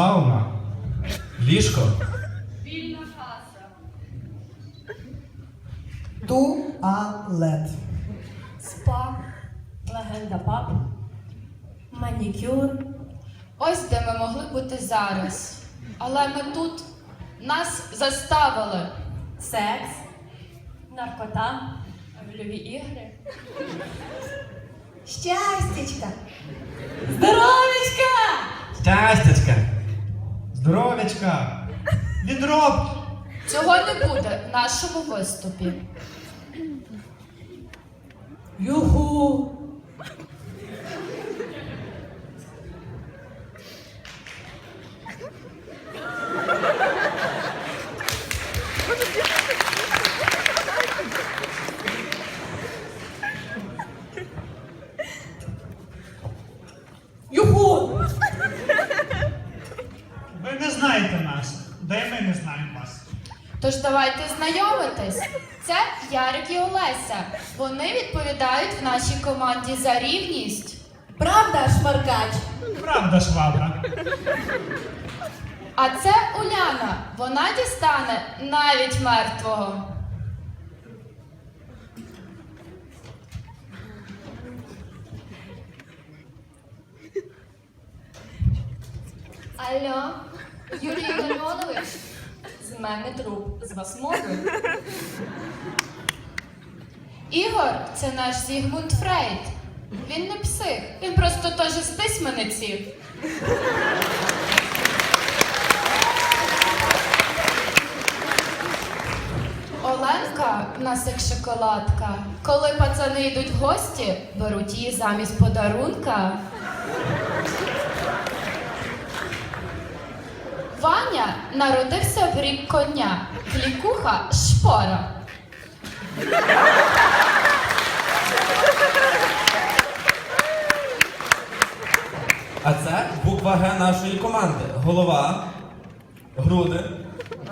Сауна. Ліжко. Вільна каса. Туалет. Спа. Легенда пап. Манікюр. Ось де ми могли бути зараз. Але ми тут нас заставили. Секс. Наркота. Рольові ігри. Щастячка. Здоровечка! Щастячка. Здоровечка. Відроб. Цього не буде в нашому виступі. Юху! Вони відповідають в нашій команді за рівність. Правда, шмаркач? Правда, швабра. А це Уляна. Вона дістане навіть мертвого. Алло, Юрій Ільонович, з мене труп, з вас мовою. Ігор це наш Зігмунд Фрейд. Він не псих, він просто теж з письменниці. Оленка в нас як шоколадка. Коли пацани йдуть в гості, беруть її замість подарунка. Ваня народився в рік коня. Клікуха шпора. А це буква Г нашої команди. Голова, груди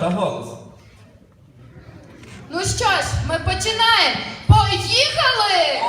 та голос. Ну що ж, ми починаємо. Поїхали!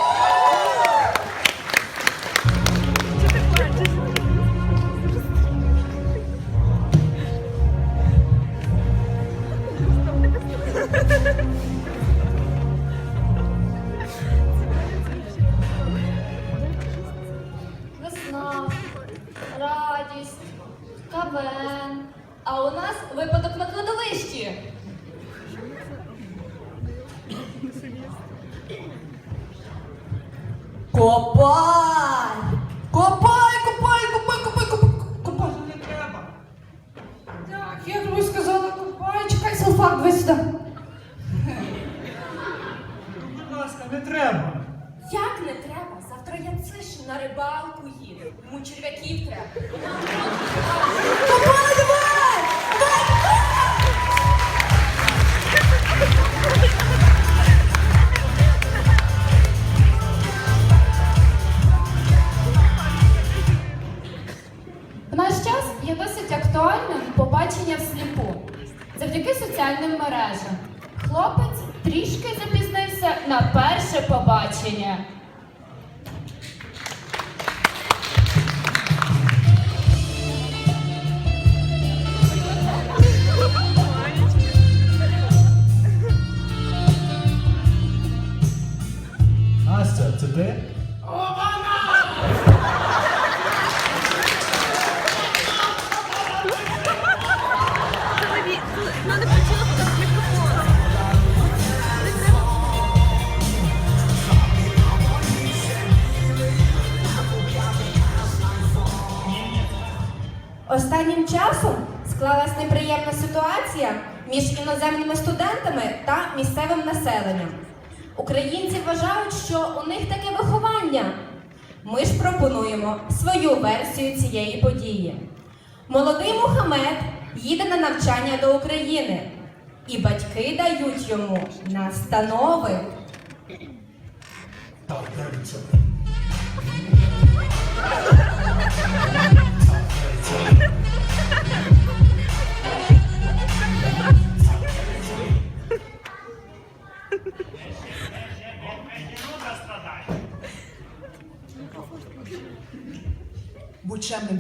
Соціальним мережам. Хлопець трішки запізнився на перше побачення. Настя, це ти? Між іноземними студентами та місцевим населенням. Українці вважають, що у них таке виховання. Ми ж пропонуємо свою версію цієї події. Молодий Мухаммед їде на навчання до України, і батьки дають йому настанови. Люди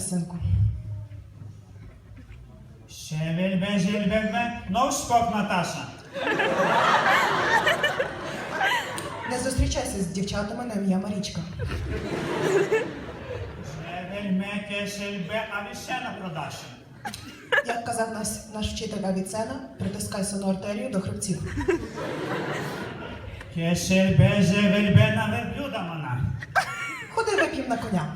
синку. Şevil жильбе, ну шпок Наташа. Не зустрічайся з дівчатами на ім'я Марічка. Шевельме кешельбе, а ви ще на продажі. Як казав нас, наш вчитель Авіцена, притискай сонну артерію до хребців. Кешельбе, жевельбе на верблюда мана. Ходи вип'єм на коня.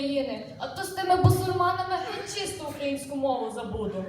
України, а то з тими бусурманами чисто українську мову забуду.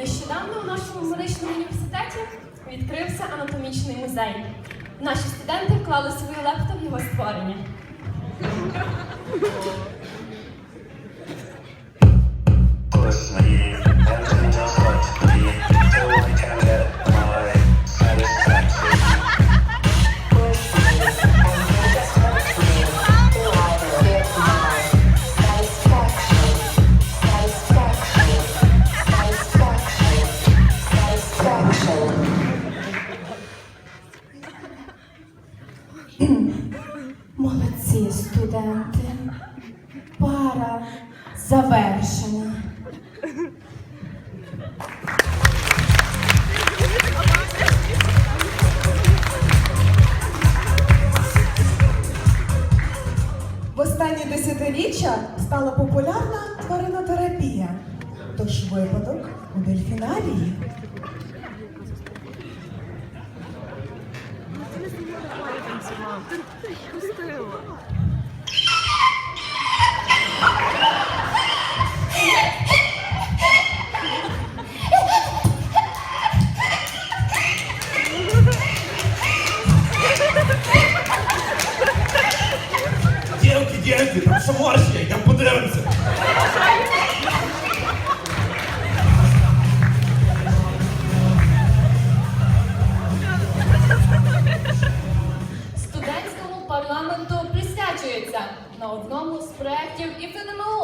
Нещодавно у нашому медичному університеті відкрився анатомічний музей. Наші студенти вклали свою лепту в його створення. Push 30-річчя стала популярна тваринотерапія. Тож випадок у дельфіналії. Пустила. Дівки, там що морщі, йдемо подивимося. Студентському парламенту присвячується на одному з проєктів і ФНМО.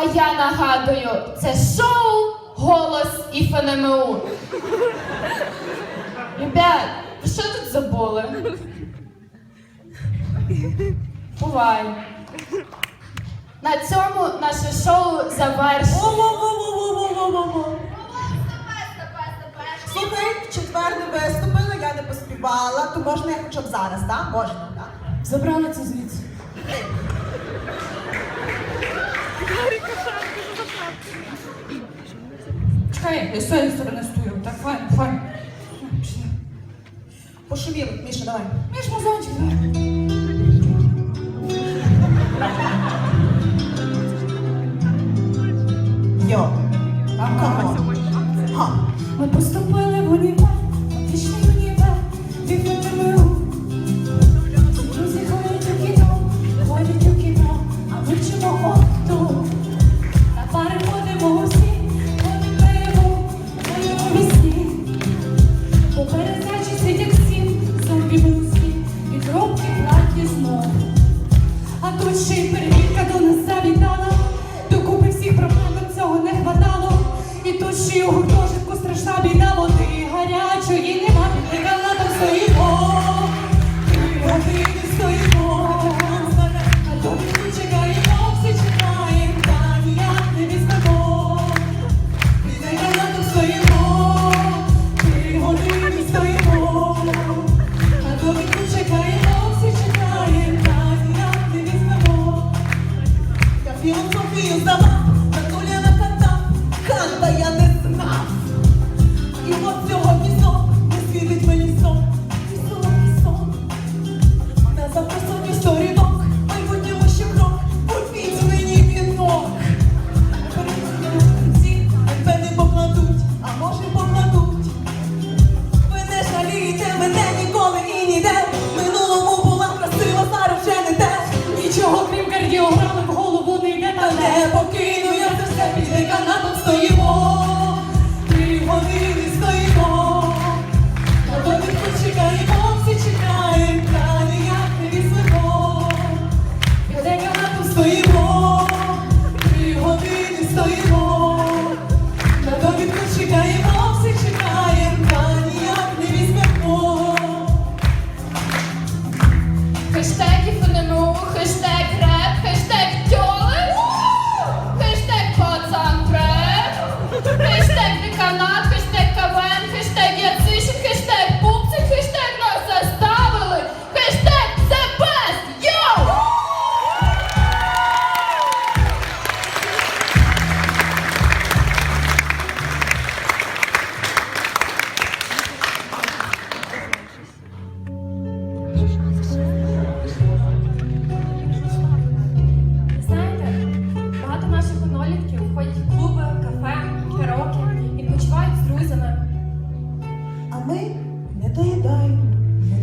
А я нагадую, це шоу, голос і ФНМУ. Ребят, ви що тут забули? Бувай. На цьому наше шоу завершено. Слухай, в четвер не виступила, я не поспівала, то можна я хоча б зараз, так? Можна, так? Забрали це звідси. Чекай, я з цієї сторони стою. Так, файн, файн. Пішли. Міша, давай. Міш, мазончик, давай.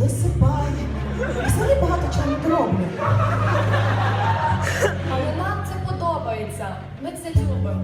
досипає. І взагалі багато чого не дороблю. Але нам це подобається. Ми це любимо.